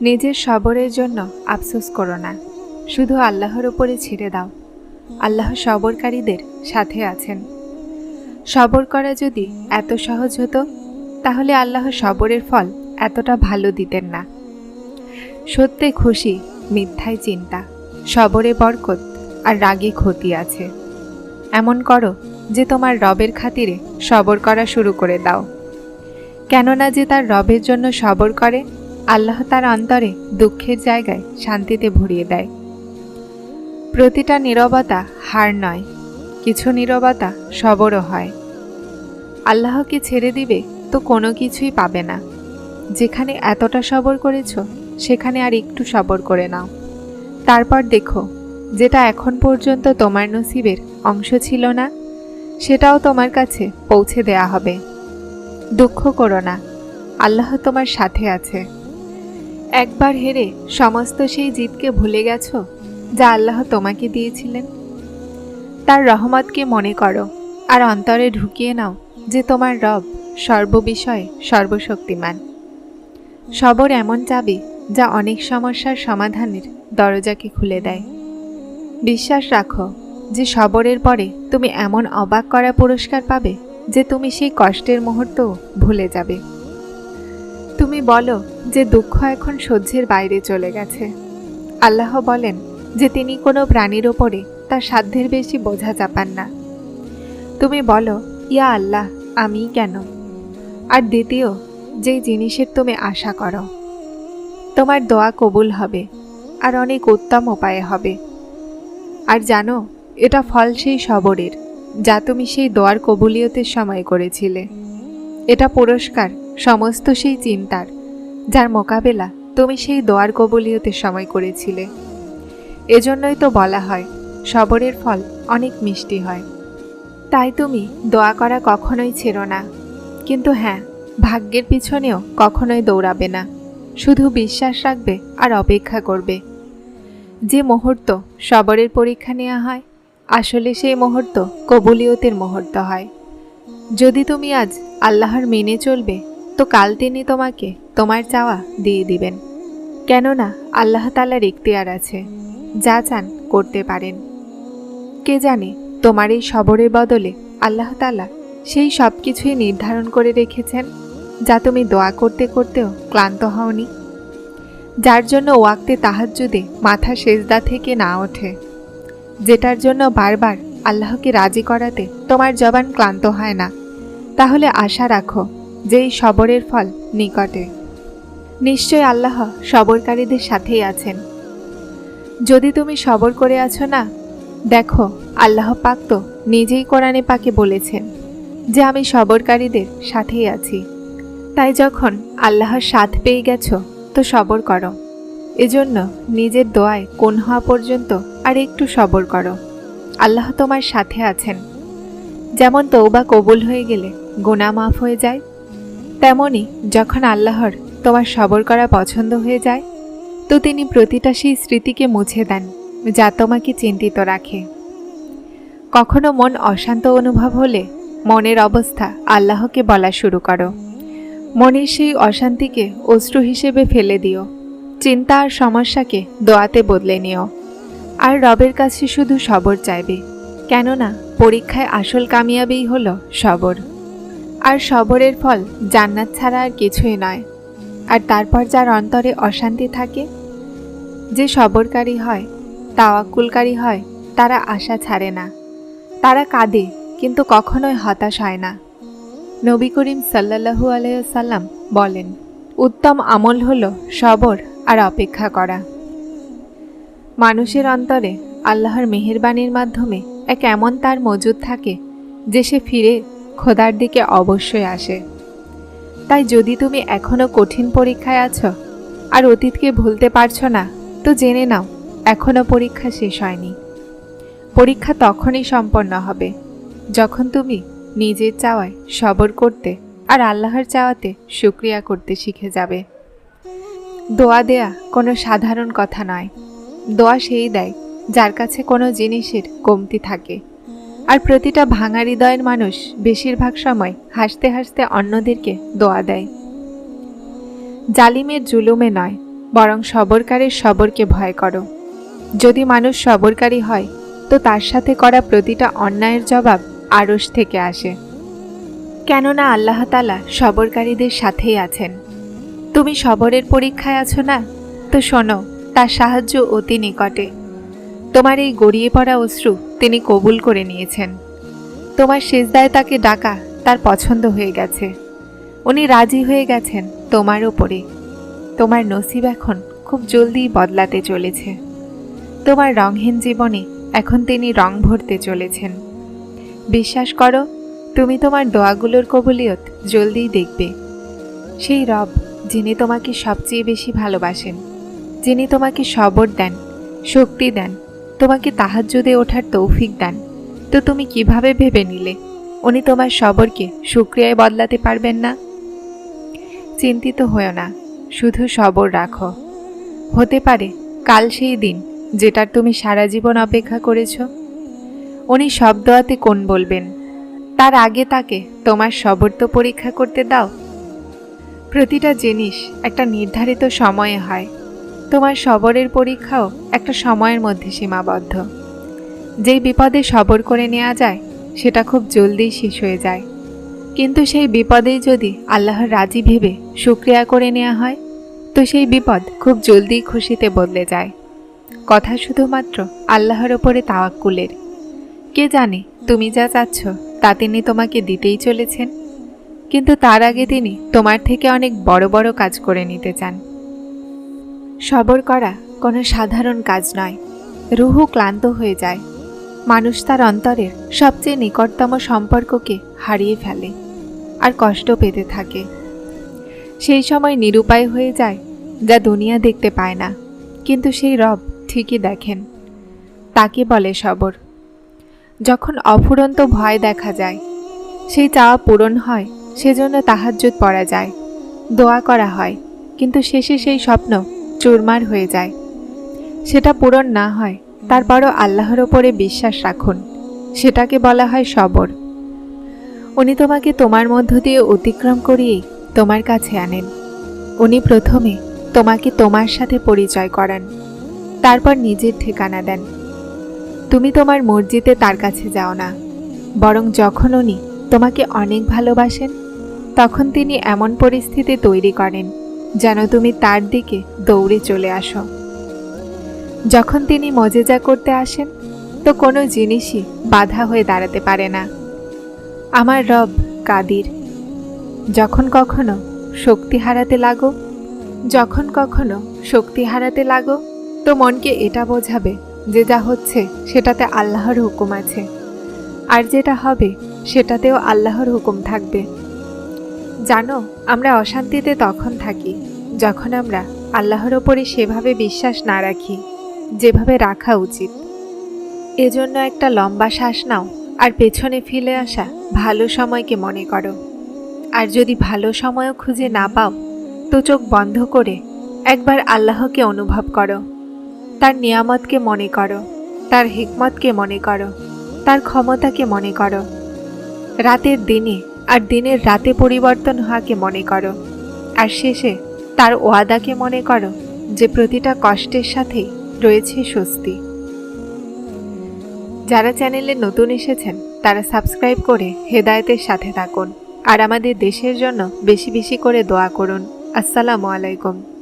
নিজের সবরের জন্য আফসোস করো না। শুধু আল্লাহর ওপরে ছেড়ে দাও। আল্লাহ সবরকারীদের সাথে আছেন। সবর করা যদি এত সহজ হতো, তাহলে আল্লাহ সবরের ফল এতটা ভালো দিতেন না। সত্যে খুশি মিথ্যায় চিন্তা, সবরে বরকত আর রাগে ক্ষতি আছে। এমন করো যে তোমার রবের খাতিরে সবর করা শুরু করে দাও। কেননা যে তার রবের জন্য সবর করে আল্লাহ তার অন্তরে দুঃখের জায়গায় শান্তিতে ভরিয়ে দেয়। প্রতিটা নীরবতা হার নয়, কিছু নীরবতা সবরও হয়। আল্লাহকে ছেড়ে দিবে তো কোনো কিছুই পাবে না। যেখানে এতটা সবর করেছ, সেখানে আর একটু সবর করে নাও। তারপর দেখো, যেটা এখন পর্যন্ত তোমার নসিবের অংশ ছিল না, সেটাও তোমার কাছে পৌঁছে দেয়া হবে। দুঃখ করো না, আল্লাহ তোমার সাথে আছে। একবার হেরে সমস্ত সেই জিতকে ভুলে গেছ, যা আল্লাহ তোমাকে দিয়েছিলেন? তার রহমতকে মনে করো আর অন্তরে ঢুকিয়ে নাও যে তোমার রব সর্ববিষয়ে, সর্বশক্তিমান। সবর এমন চাবি যা অনেক সমস্যার সমাধানের দরজাকে খুলে দেয়। বিশ্বাস রাখো যে সবরের পরে তুমি এমন অবাক করা পুরস্কার পাবে যে তুমি সেই কষ্টের মুহূর্তও ভুলে যাবে। তুমি বলো যে দুঃখ এখন সহ্যের বাইরে চলে গেছে। আল্লাহ বলেন যে তিনি কোনো প্রাণীর ওপরে তার সাধ্যের বেশি বোঝা চাপান না। তুমি বলো, ইয়া আল্লাহ, আমি কেন? আর দ্বিতীয় যেই জিনিসের তুমি আশা করো। তোমার দোয়া কবুল হবে, আর অনেক উত্তম উপায়ে হবে। আর জানো, এটা ফল সেই সবরের, যা তুমি সেই দোয়ার কবুলিয়তের সময় করেছিলে। এটা পুরস্কার সমস্ত সেই চিন্তার, যার মোকাবেলা তুমি সেই দোয়ার কবুলিয়তের সময় করেছিলে। এজন্যই তো বলা হয়, সবরের ফল অনেক মিষ্টি হয়। তাই তুমি দোয়া করা কখনোই ছেড়ো না। কিন্তু হ্যাঁ ভাগ্যের পিছনেও কখনোই দৌড়াবে না। শুধু বিশ্বাস রাখবে আর অপেক্ষা করবে। যে মুহূর্ত সবরের পরীক্ষা নেওয়া হয়, আসলে সেই মুহূর্ত কবুলিয়তের মুহূর্ত হয়। যদি তুমি আজ আল্লাহর মেনে চলবে তো কাল তিনি তোমাকে, তোমার চাওয়া দিয়ে দিবেন। কেননা আল্লাহ তালার ইখতিয়ার আছে, যা চান করতে পারেন। কে জানে তোমার এই সবরের বদলে আল্লাহ তালা সেই সব কিছুই নির্ধারণ করে রেখেছেন, যা তুমি দোয়া করতে করতেও ক্লান্ত হওনি? যার জন্য ওয়াক্তে তাহাজ্জুদে মাথা সেজদা থেকে না ওঠে, যেটার জন্য বারবার আল্লাহকে রাজি করাতে তোমার জবান ক্লান্ত হয় না। তাহলে আশা রাখো যে এই সবরের ফল নিকটে। নিশ্চয় আল্লাহ সবরকারীদের সাথেই আছেন। যদি তুমি সবর করে আছো না, দেখো, আল্লাহ পাক তো নিজেই কোরআনে পাকে বলেছেন যে আমি সবরকারীদের সাথেই আছি। তাই যখন আল্লাহর সাথ পেয়ে গেছো, তো সবর করো। এজন্য নিজের দোয়ায় কোন হওয়া পর্যন্ত আর একটু সবর করো। আল্লাহ তোমার সাথে আছেন। যেমন তৌবা কবুল হয়ে গেলে গোনা মাফ হয়ে যায় তেমনি যখন আল্লাহর তোমার সবর করা পছন্দ হয়ে যায়, তো তিনি প্রতিটা সেই স্মৃতিকে মুছে দেন, যা তোমাকে চিন্তিত রাখে। কখনো মন অশান্ত অনুভব হলে মনের অবস্থা আল্লাহকে বলা শুরু করো। মনের সেই অশান্তিকে অশ্রু হিসেবে ফেলে দিও। চিন্তা আর সমস্যাকে দোয়াতে বদলে নিও। আর রবের কাছে শুধু সবর চাইবে, কেননা পরীক্ষায় আসল কামিয়াবেই হলো সবর। আর সবরের ফল জান্নাত ছাড়া আর কিছুই নয়। আর তারপর যার অন্তরে অশান্তি থাকে, যে সবরকারী হয়, তাওয়াক্কুলকারী হয়, তারা আশা ছাড়ে না। তারা কাঁদে, কিন্তু কখনোই হতাশ হয় না। নবী করিম সাল্লাহু আলাইসাল্লাম বলেন, উত্তম আমল হল সবর আর অপেক্ষা করা। মানুষের অন্তরে আল্লাহর মেহেরবানির মাধ্যমে এক এমন তার মজুদ থাকে, যে সে ফিরে খোদার দিকে অবশ্যই আসে। তাই যদি তুমি এখনও কঠিন পরীক্ষায় আছো, আর অতীতকে ভুলতে পারছ না, তো জেনে নাও এখনও পরীক্ষা শেষ হয়নি। পরীক্ষা তখনই সম্পন্ন হবে, যখন তুমি নিজের চাওয়ায় সবর করতে আর আল্লাহর চাওয়াতে শুক্রিয়া করতে শিখে যাবে। দোয়া দেয়া কোনো সাধারণ কথা নয়। দোয়া সেই দেয়, যার কাছে কোনো জিনিসের কমতি থাকে। আর প্রতিটা ভাঙা হৃদয়ের মানুষ বেশিরভাগ সময় হাসতে হাসতে অন্যদেরকে দোয়া দেয়। জালিমের জুলুমে নয়, বরং সবরকারের সবরকে ভয় করো। যদি মানুষ সবরকারী হয়, তো তার সাথে করা প্রতিটা অন্যায়ের জবাব আড়স থেকে আসে। কেননা আল্লাহ তালা সবরকারীদের সাথেই আছেন। তুমি সবরের পরীক্ষায় আছো না? তো শোনো, তার সাহায্য অতি নিকটে। তোমার এই গড়িয়ে পড়া অশ্রু তিনি কবুল করে নিয়েছেন। তোমার শেষদায় তাকে ডাকা তার পছন্দ হয়ে গেছে। উনি রাজি হয়ে গেছেন তোমার ওপরে। তোমার নসিব এখন খুব জলদি বদলাতে চলেছে। তোমার রংহীন জীবনে এখন তিনি রং ভরতে চলেছেন। বিশ্বাস করো, তুমি তোমার দোয়াগুলোর কবুলিয়ত জলদিই দেখবে। সেই রব যিনি তোমাকে সবচেয়ে বেশি ভালোবাসেন, যিনি তোমাকে সবর দেন, শক্তি দেন তোমাকে তাহাজ্জুদে ওঠার তৌফিক দেন। তো তুমি কীভাবে ভেবে নিলে? উনি তোমার সবরকে সুক্রিয়ায় বদলাতে পারবেন না? চিন্তিত হয়েও না, শুধু সবর রাখো। হতে পারে, কাল সেই দিন যেটার তুমি সারা জীবন অপেক্ষা করেছ। উনি সব দোয়াতে কোন বলবেন? তার আগে তাকে তোমার সবর তো পরীক্ষা করতে দাও। প্রতিটা জিনিস একটা নির্ধারিত সময়ে হয়। তোমার সবরের পরীক্ষাও একটা সময়ের মধ্যে সীমাবদ্ধ। যেই বিপদে সবর করে নেওয়া যায়, সেটা খুব জলদি শেষ হয়ে যায়। কিন্তু সেই বিপদেই যদি আল্লাহর রাজি ভেবে শুক্রিয়া করে নেওয়া হয়, তো সেই বিপদ খুব জলদি খুশিতে বদলে যায়। কথা শুধুমাত্র আল্লাহর ওপরে তাওয়াক্কুলের। কে জানে তুমি যা চাচ্ছ, তা তিনি তোমাকে দিতেই চলেছেন। কিন্তু তার আগে তিনি তোমার থেকে অনেক বড় বড় কাজ করে নিতে চান। সবর করা কোনো সাধারণ কাজ নয়। রুহু ক্লান্ত হয়ে যায়। মানুষ তার অন্তরের সবচেয়ে নিকটতম সম্পর্ককে হারিয়ে ফেলে আর কষ্ট পেতে থাকে। সেই সময় নিরুপায় হয়ে যায় যা দুনিয়া দেখতে পায় না, কিন্তু সেই রব ঠিকই দেখেন। তাকে বলে সবর। যখন অফুরন্ত ভয় দেখা যায়, সেই চাওয়া পূরণ হয়, সেজন্য তাহাজ্জুদ পড়া যায়। দোয়া করা হয়, কিন্তু শেষে সেই স্বপ্ন চুরমার হয়ে যায়। সেটা পূরণ না হয়, তারপরও আল্লাহর ওপরে বিশ্বাস রাখুন। সেটাকে বলা হয় সবর। উনি তোমাকে তোমার মধ্য দিয়ে অতিক্রম করিয়েই তোমার কাছে আনেন। উনি প্রথমে তোমাকে তোমার সাথে পরিচয় করান, তারপর নিজের ঠিকানা দেন। তুমি তোমার মসজিদে তার কাছে যাও না, বরং যখন উনি তোমাকে অনেক ভালোবাসেন, তখন তিনি এমন পরিস্থিতি তৈরি করেন যেন তুমি তার দিকে দৌড়ে চলে আসো। যখন তিনি মজেজা করতে আসেন, তো কোনো জিনিসই বাধা হয়ে দাঁড়াতে পারে না। আমার রব কাদির। যখন কখনো শক্তি হারাতে লাগো, যখন কখনো শক্তি হারাতে লাগো, তো মনকে এটা বোঝাবে যে যা হচ্ছে সেটাতে আল্লাহর হুকুম আছে। আর যেটা হবে সেটাতেও আল্লাহর হুকুম থাকবে। জানো, আমরা অশান্তিতে তখন থাকি, যখন আমরা আল্লাহর ওপরে সেভাবে বিশ্বাস না রাখি, যেভাবে রাখা উচিত। এজন্য একটা লম্বা শ্বাস নাও, আর পেছনে ফিরে আসা ভালো সময়কে মনে করো। আর যদি ভালো সময়ও খুঁজে না পাও, তো চোখ বন্ধ করে একবার আল্লাহকে অনুভব করো। তার নিয়ামতকে মনে করো, তার হিকমতকে মনে করো, তার ক্ষমতাকে মনে করো। রাতের দিনে আর দিনের রাতে পরিবর্তন হওয়াকে মনে করো। আর শেষে তার ওয়াদাকে মনে করো, যে প্রতিটা কষ্টের সাথে রয়েছে স্বস্তি। যারা চ্যানেলে নতুন এসেছেন, তারা সাবস্ক্রাইব করে হেদায়তের সাথে থাকুন। আর আমাদের দেশের জন্য বেশি বেশি করে দোয়া করুন। আসসালামু আলাইকুম।